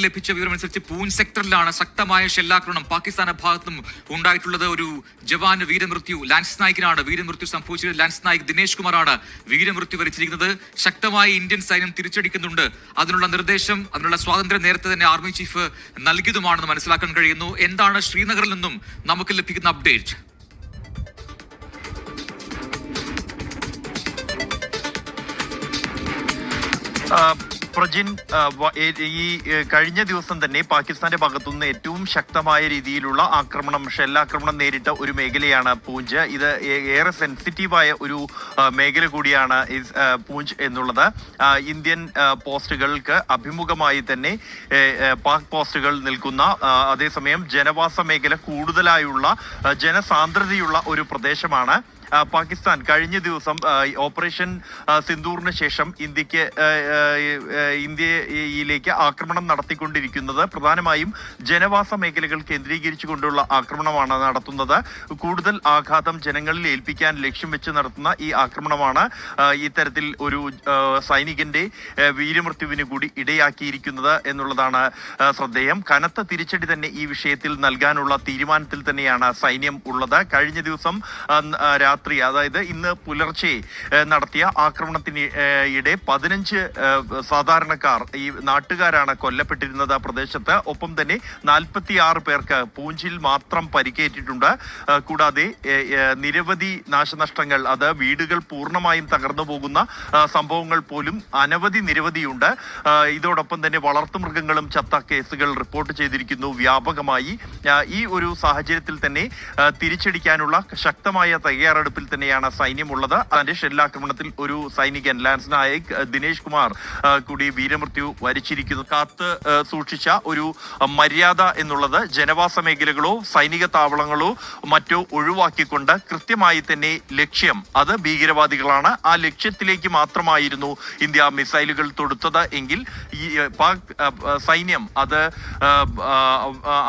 ലഭിച്ച വിവരമനുസരിച്ച് പൂഞ്ച് സെക്ടറിലാണ് ശക്തമായ ഷെല്ലാക്രമണം. പാകിസ്ഥാന്റെ ഭാഗത്തും ഉണ്ടായിട്ടുള്ളത് ഒരു ജവാന് വീരമൃത്യു ലാൻസ് നായിക്കിനാണ്. വീരമൃത്യു സംഭവിച്ചത് ലാൻസ് നായിക് ദിനേശ് കുമാറാണ്. വീരമൃത്യു വരിച്ചിരിക്കുന്നത് ശക്തമായി ഇന്ത്യൻ സൈന്യം തിരിച്ചടിക്കുന്നുണ്ട്. അതിനുള്ള നിർദ്ദേശം അതിനുള്ള സ്വാതന്ത്ര്യം നേരത്തെ തന്നെ ആർമി ചീഫ് നൽകിയതുമാണെന്ന് മനസ്സിലാക്കാൻ കഴിയുന്നു. എന്താണ് ശ്രീനഗറിൽ നിന്നും നമുക്ക് ലഭിക്കുന്ന അപ്ഡേറ്റ് ആ, പ്രജിൻ ഈ കഴിഞ്ഞ ദിവസം തന്നെ പാകിസ്ഥാന്റെ ഭാഗത്തുനിന്ന് ഏറ്റവും ശക്തമായ രീതിയിലുള്ള ആക്രമണം ഷെല്ലാക്രമണം നേരിട്ട ഒരു മേഖലയാണ് പൂഞ്ച്. ഇത് ഏറെ സെൻസിറ്റീവായ ഒരു മേഖല കൂടിയാണ് പൂഞ്ച് എന്നുള്ളത്. ഇന്ത്യൻ പോസ്റ്റുകൾക്ക് അഭിമുഖമായി തന്നെ പാക് പോസ്റ്റുകൾ നിൽക്കുന്ന അതേസമയം ജനവാസ മേഖല കൂടുതലായുള്ള ജനസാന്ദ്രതയുള്ള ഒരു പ്രദേശമാണ്. പാകിസ്ഥാൻ കഴിഞ്ഞ ദിവസം ഓപ്പറേഷൻ സിന്ദൂറിന് ശേഷം ഇന്ത്യയ്ക്ക് ഇന്ത്യയിലേക്ക് ആക്രമണം നടത്തിക്കൊണ്ടിരിക്കുന്നത് പ്രധാനമായും ജനവാസ മേഖലകൾ കേന്ദ്രീകരിച്ചുകൊണ്ടുള്ള ആക്രമണമാണ് നടത്തുന്നത്. കൂടുതൽ ആഘാതം ജനങ്ങളിൽ ഏൽപ്പിക്കാൻ ലക്ഷ്യം വെച്ച് നടത്തുന്ന ഈ ആക്രമണമാണ് ഇത്തരത്തിൽ ഒരു സൈനികന്റെ വീരമൃത്യുവിന് കൂടി ഇടയാക്കിയിരിക്കുന്നത് എന്നുള്ളതാണ് ശ്രദ്ധേയം. കനത്ത തിരിച്ചടി തന്നെ ഈ വിഷയത്തിൽ നൽകാനുള്ള തീരുമാനത്തിൽ തന്നെയാണ് സൈന്യം ഉള്ളത്. കഴിഞ്ഞ ദിവസം ആ, രാത്രി അതായത് ഇന്ന് പുലർച്ചെ നടത്തിയ ആക്രമണത്തിന് ഇടെ പതിനഞ്ച് സാധാരണക്കാർ ഈ നാട്ടുകാരാണ് കൊല്ലപ്പെട്ടിരുന്നത് ആ പ്രദേശത്ത്. ഒപ്പം തന്നെ നാൽപ്പത്തി ആറ് പേർക്ക് പൂഞ്ചിൽ മാത്രം പരിക്കേറ്റിട്ടുണ്ട്. കൂടാതെ നിരവധി നാശനഷ്ടങ്ങൾ അത് വീടുകൾ പൂർണമായും തകർന്നു പോകുന്ന സംഭവങ്ങൾ പോലും അനവധി നിരവധിയുണ്ട്. ഇതോടൊപ്പം തന്നെ വളർത്തുമൃഗങ്ങളും ചത്ത കേസുകൾ റിപ്പോർട്ട് ചെയ്തിരിക്കുന്നു. വ്യാപകമായി ഈ ഒരു സാഹചര്യത്തിൽ തന്നെ തിരിച്ചടിക്കാനുള്ള ശക്തമായ തയ്യാറെടുപ്പിൽ തന്നെയാണ് സൈന്യമുള്ളത്. അതിന്റെ ഷെല്ലാക്രമണത്തിൽ ഒരു സൈനികൻ ലാൻസ് നായക് ദിനേശ് കുമാർ കൂടി വീരമൃത്യു വരിച്ചിരിക്കുന്നു. കാത്ത് സൂക്ഷിച്ച ഒരു മര്യാദ എന്നുള്ളത് ജനവാസ മേഖലകളോ സൈനിക താവളങ്ങളോ മറ്റോ ഒഴിവാക്കിക്കൊണ്ട് കൃത്യമായി തന്നെ ലക്ഷ്യം. അത് ഭീകരവാദികളാണ്. ആ ലക്ഷ്യത്തിലേക്ക് മാത്രമായിരുന്നു ഇന്ത്യ മിസൈലുകൾ തൊടുത്തത് എങ്കിൽ ഈ പാക് സൈന്യം അത്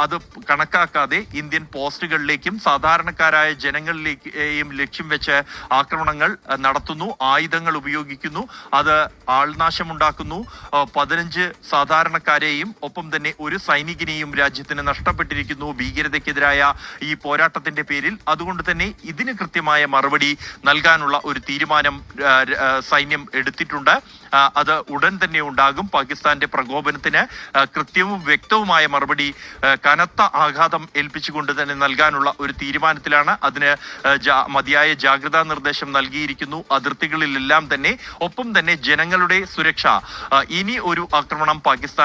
അത് കണക്കാക്കാതെ ഇന്ത്യൻ പോസ്റ്റുകളിലേക്കും സാധാരണക്കാരായ ജനങ്ങളിലേക്കും ലക്ഷ്യം വെച്ച് ആക്രമണങ്ങൾ നടത്തുന്നു ആയുധങ്ങൾ ഉപയോഗിക്കുന്നു. അത് ആൾനാശമുണ്ടാക്കുന്നു. പതിനഞ്ച് സാധാരണക്കാരെയും ഒപ്പം തന്നെ ഒരു സൈനികനെയും രാജ്യത്തിന് നഷ്ടപ്പെട്ടിരിക്കുന്നു ഭീകരതയ്ക്കെതിരായ ഈ പോരാട്ടത്തിന്റെ പേരിൽ. അതുകൊണ്ട് തന്നെ ഇതിന് കൃത്യമായ മറുപടി നൽകാനുള്ള ഒരു തീരുമാനം സൈന്യം എടുത്തിട്ടുണ്ട്. അത് ഉടൻ തന്നെ ഉണ്ടാകും. പാകിസ്ഥാന്റെ പ്രകോപനത്തിന് കൃത്യവും വ്യക്തവുമായ മറുപടി കനത്ത ആഘാതം ഏൽപ്പിച്ചുകൊണ്ട് തന്നെ നൽകാനുള്ള ഒരു തീരുമാനത്തിലാണ് അതിന് മതിയായ ജാഗ്രതാ നിർദ്ദേശം നൽകിയിരിക്കുന്നു. അതിർത്തികളിലെല്ലാം തന്നെ ഒപ്പം തന്നെ ജനങ്ങളുടെ സുരക്ഷ. ഇനി ഒരു ആക്രമണം പാകിസ്ഥാൻ